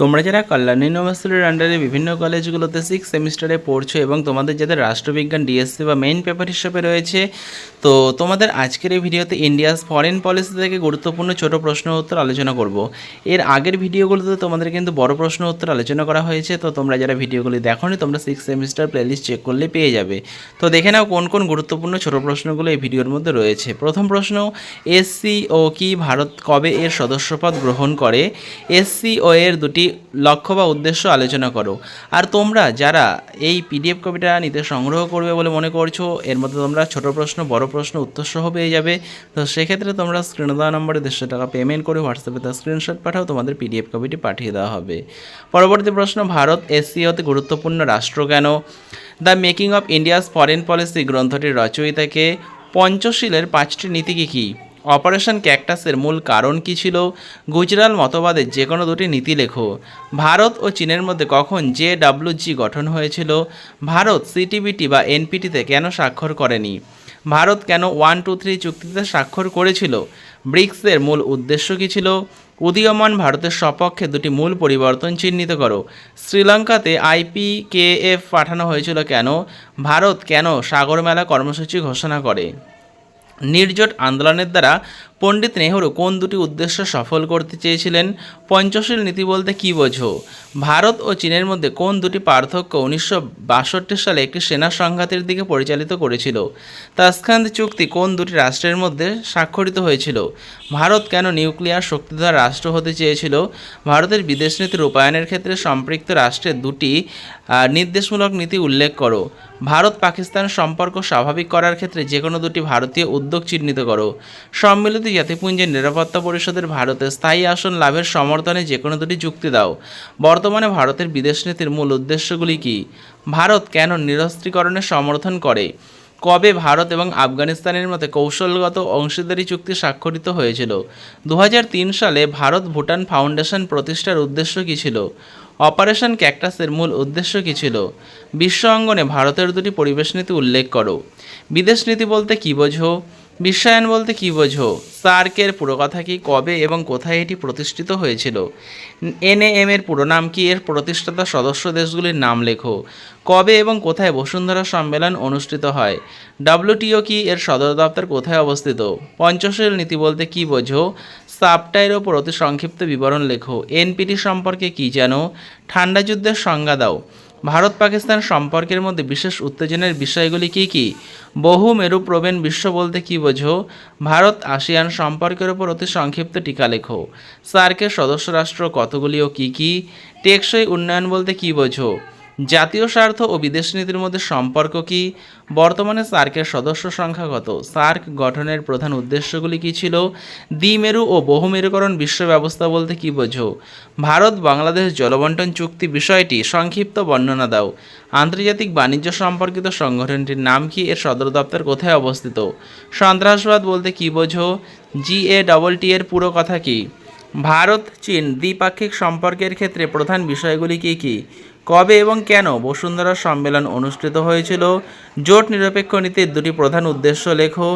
তোমরা যারা কল্যাণ ইউনিভার্সিটির আন্ডারে বিভিন্ন কলেজগুলোতে সিক্স সেমিস্টারে পড়ছো এবং তোমাদের যাদের রাষ্ট্রবিজ্ঞান ডিএসসি বা মেইন পেপার হিসেবে রয়েছে, তো তোমাদের আজকের এই ভিডিওতে ইন্ডিয়াস ফরেন পলিসি থেকে গুরুত্বপূর্ণ ছোট প্রশ্ন উত্তর আলোচনা করব। এর আগের ভিডিওগুলোতে তোমাদের কিন্তু বড় প্রশ্ন উত্তর আলোচনা করা হয়েছে, তো তোমরা যারা ভিডিওগুলি দেখোনি, তোমরা সিক্স সেমিস্টার প্লেলিস্ট চেক করলে পেয়ে যাবে। তো দেখে নাও কোন কোন গুরুত্বপূর্ণ ছোট প্রশ্নগুলো এই ভিডিওর মধ্যে রয়েছে। প্রথম প্রশ্ন এসসিও কি ভারত কবে এর সদস্যপদ গ্রহণ করে? এসসিও এর দুটি লক্ষ্য বা উদ্দেশ্য আলোচনা করো। আর তোমরা যারা এই পিডিএফ কপিটা নিতে সংগ্রহ করবে বলে মনে করছ, এর মধ্যে তোমরা ছোট প্রশ্ন, বড় প্রশ্ন উত্তর সহ পেয়ে যাবে। তো সেক্ষেত্রে তোমরা স্ক্রিনে দেওয়া নম্বরে দেড়শো টাকা পেমেন্ট করে হোয়াটসঅ্যাপে তার স্ক্রিনশট পাঠাও, তোমাদের পিডিএফ কপিটি পাঠিয়ে দেওয়া হবে। পরবর্তী প্রশ্ন, ভারত এসসিওতে গুরুত্বপূর্ণ রাষ্ট্র কেন? The making of India's foreign policy গ্রন্থটির রচয়িতাকে পঞ্চশীলের পাঁচটি নীতি কী কী? অপারেশন ক্যাকটাসের মূল কারণ কী ছিল? গুজরাল মতবাদের যে কোনো দুটি নীতি লেখো। ভারত ও চীনের মধ্যে কখন জে জি গঠন হয়েছিল? ভারত সিটিবিটি বা এনপিটিতে কেন স্বাক্ষর করেনি? ভারত কেন ওয়ান টু থ্রি চুক্তিতে স্বাক্ষর করেছিল? ব্রিক্সের মূল উদ্দেশ্য কী ছিল? উদীয়মান ভারতের সপক্ষে দুটি মূল পরিবর্তন চিহ্নিত করো। শ্রীলঙ্কাতে আইপিকেএফ পাঠানো হয়েছিল কেন? ভারত কেন সাগরমেলা কর্মসূচি ঘোষণা করে? নির্জোট আন্দোলনের দ্বারা পণ্ডিত নেহরু কোন দুটি উদ্দেশ্য সফল করতে চেয়েছিলেন? পঞ্চশীল নীতি বলতে কী বোঝো? ভারত ও চীনের মধ্যে কোন দুটি পার্থক্য উনিশশো বাষট্টি সালে একটি সেনা সংঘাতের দিকে পরিচালিত করেছিল? তাসখান্দ চুক্তি কোন দুটি রাষ্ট্রের মধ্যে স্বাক্ষরিত হয়েছিল? ভারত কেন নিউক্লিয়ার শক্তিধর রাষ্ট্র হতে চেয়েছিল? ভারতের বিদেশ নীতি রূপায়ণের ক্ষেত্রে সম্পৃক্ত রাষ্ট্রের দুটি নির্দেশমূলক নীতি উল্লেখ করো। ভারত পাকিস্তান সম্পর্ক স্বাভাবিক করার ক্ষেত্রে যে কোনো দুটি ভারতীয় উদ্যোগ চিহ্নিত করো। সম্মিলিত জাতিপুঞ্জের নিরাপত্তা পরিষদের ভারতের স্থায়ী আসন লাভের সমর্থনে যে কোনো দুটি যুক্তি দাও। বর্তমানে ভারতের বিদেশ নীতির মূল উদ্দেশ্যগুলি কী? ভারত কেন নিরস্ত্রীকরণের সমর্থন করে? কবে ভারত এবং আফগানিস্তানের মধ্যে কৌশলগত অংশীদারি চুক্তি স্বাক্ষরিত হয়েছিল? দু হাজার তিন সালে ভারত ভুটান ফাউন্ডেশন প্রতিষ্ঠার উদ্দেশ্য কী ছিল? অপারেশন ক্যাকটাসের মূল উদ্দেশ্য কী ছিল? বিশ্ব অঙ্গনে ভারতের দুটি পরিবেশ নীতি উল্লেখ করো। বিদেশ নীতি বলতে কী বোঝো? বিশ্বায়ন বলতে কী বোঝো? সার্কের পুরো কথা কি, কবে এবং কোথায় এটি প্রতিষ্ঠিত হয়েছিল? এনএএম এর পুরো নাম কি? এর প্রতিষ্ঠাতা সদস্য দেশগুলির নাম লেখো। কবে এবং কোথায় বসুন্ধরা সম্মেলন অনুষ্ঠিত হয়? ডাব্লিউটিও কি এর সদর দপ্তর কোথায় অবস্থিত? পঞ্চশীল নীতি বলতে কী বোঝো? সাবটাইর ওপর অতি সংক্ষিপ্ত বিবরণ লেখো। এনপিটি সম্পর্কে কী জানো? ঠান্ডা যুদ্ধের সংজ্ঞা দাও। ভারত পাকিস্তান সম্পর্কের মধ্যে বিশেষ উত্তেজনের বিষয়গুলি কী কী? বহু মেরু প্রবীণ বিশ্ব বলতে কী বোঝো? ভারত আসিয়ান সম্পর্কের ওপর অতি সংক্ষিপ্ত টিকা লেখো। সার্কের সদস্য রাষ্ট্র কতগুলি ও কী কী? টেকসই উন্নয়ন বলতে কী বোঝো? জাতীয় স্বার্থ ও বিদেশ নীতির মধ্যে সম্পর্ক কি? বর্তমানে সার্কের সদস্য সংখ্যা কত? সার্ক গঠনের প্রধান উদ্দেশ্যগুলি কী ছিল? দ্বিমেরু ও বহুমেরুকরণ বিশ্ব ব্যবস্থা বলতে কী বোঝো? ভারত, বাংলাদেশ জলবন্টন চুক্তি বিষয়টি সংক্ষিপ্ত বর্ণনা দাও। আন্তর্জাতিক বাণিজ্য সম্পর্কিত সংগঠনটির নাম কি? এর সদর দপ্তর কোথায় অবস্থিত? সন্ত্রাসবাদ বলতে কী বোঝো? জিএ ডবল টি এর পুরো কথা কী? ভারত, চীন দ্বিপাক্ষিক সম্পর্কের ক্ষেত্রে প্রধান বিষয়গুলি কী কী? কবে এবং কেন বসুন্ধরা সম্মেলন অনুষ্ঠিত হয়েছিল? জোট নিরপেক্ষ নীতির দুটি প্রধান উদ্দেশ্য লেখো।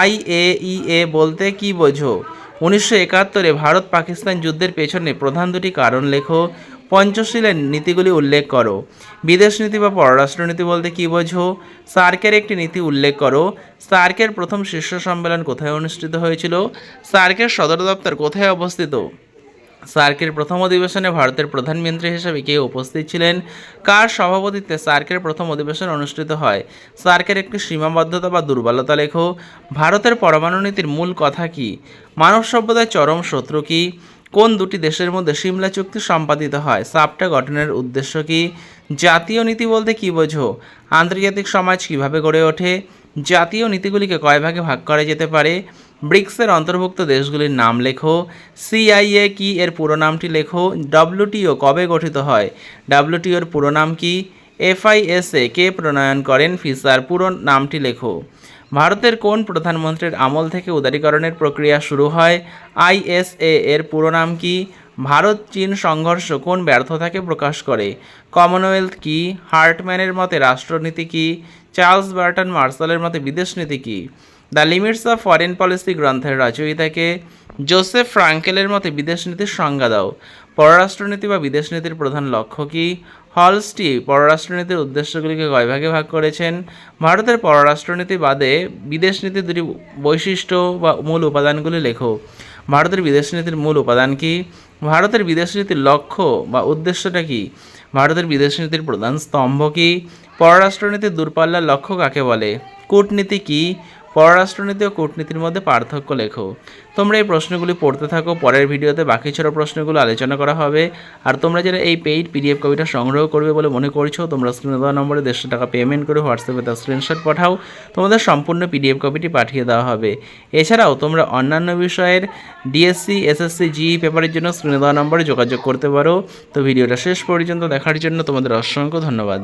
আইএইএ বলতে কী বোঝো? উনিশশো একাত্তরে ভারত পাকিস্তান যুদ্ধের পেছনে প্রধান দুটি কারণ লেখো। পঞ্চশীলের নীতিগুলি উল্লেখ করো। বিদেশ নীতি বা পররাষ্ট্রনীতি বলতে কী বোঝো? সার্কের একটি নীতি উল্লেখ করো। সার্কের প্রথম শীর্ষ সম্মেলন কোথায় অনুষ্ঠিত হয়েছিল? সার্কের সদর দপ্তর কোথায় অবস্থিত? সার্কের প্রথম অধিবেশনে ভারতের প্রধানমন্ত্রী হিসেবে কে উপস্থিত ছিলেন? কার সভাপতিত্বে সার্কের প্রথম অধিবেশন অনুষ্ঠিত হয়? সার্কের একটি সীমাবদ্ধতা বা দুর্বলতা লেখো। ভারতের পরমাণু নীতির মূল কথা কি? মানব সভ্যতার চরম শত্রু কি? কোন দুটি দেশের মধ্যে সিমলা চুক্তি সম্পাদিত হয়? সাপটা গঠনের উদ্দেশ্য কি? জাতীয় নীতি বলতে কী বোঝো? আন্তর্জাতিক সমাজ কীভাবে গড়ে ওঠে? জাতীয় নীতিগুলিকে কয় ভাগে ভাগ করা যেতে পারে? ব্রিক্সের অন্তর্ভুক্ত দেশগুলির নাম লেখো। সিআইএ কি? এর পুরো নামটি লেখো। ডব্লিউটিও কবে গঠিত হয়? ডাব্লিউটিওর পুরো নাম কি? এফআইএসএ কে প্রণয়ন করেন? ফিসার পুরো নামটি লেখো। ভারতের কোন প্রধানমন্ত্রীর আমল থেকে উদারীকরণের প্রক্রিয়া শুরু হয়? আইএসএ এর পুরো নাম কি? ভারত চীন সংঘর্ষ কোন ব্যর্থতাকে প্রকাশ করে? কমনওয়েলথ কি? হার্টম্যানের মতে রাষ্ট্রনীতি কি? চার্লস বার্টন মার্শালের মতে বিদেশ নীতি কি? The limits of foreign policy গ্রন্থের রচয়িতাকে জোসেফ ফ্রাঙ্কেলের মতে বিদেশ নীতির সংজ্ঞা দাও। পররাষ্ট্রনীতি বা বিদেশ নীতির প্রধান লক্ষ্য কী? হলস্টি পররাষ্ট্রনীতির উদ্দেশ্যগুলিকে কয় ভাগে ভাগ করেছেন? ভারতের পররাষ্ট্রনীতি বাদে বিদেশ নীতির দুটি বৈশিষ্ট্য বা মূল উপাদানগুলি লেখো। ভারতের বিদেশ নীতির মূল উপাদান কী? ভারতের বিদেশ নীতির লক্ষ্য বা উদ্দেশ্যটা কী? ভারতের বিদেশ নীতির প্রধান স্তম্ভ কী? পররাষ্ট্রনীতির দূরপাল্লার লক্ষ্য কাকে বলে? কূটনীতি কী? পররাষ্ট্রনীতি ও কূটনীতির মধ্যে পার্থক্য লেখো। তোমরা এই প্রশ্নগুলি পড়তে থাকো, পরের ভিডিওতে বাকি ছোট প্রশ্নগুলো আলোচনা করা হবে। আর তোমরা যারা এই পেইড পিডিএফ কপিটা সংগ্রহ করবে বলে মনে করছ, তোমরা স্ক্রিনে দেওয়া নম্বরে দেড়শো টাকা পেমেন্ট করে হোয়াটসঅ্যাপে তার স্ক্রিনশট পাঠাও। তোমাদের সম্পূর্ণ পিডিএফ কপিটি পাঠিয়ে দেওয়া হবে। এছাড়াও তোমরা অন্যান্য বিষয়ের ডিএসসি এসএসসি জিই পেপারের জন্য স্ক্রিনে দেওয়া নম্বরে যোগাযোগ করতে পারো। তো ভিডিওটা শেষ পর্যন্ত দেখার জন্য তোমাদের অসংখ্য ধন্যবাদ।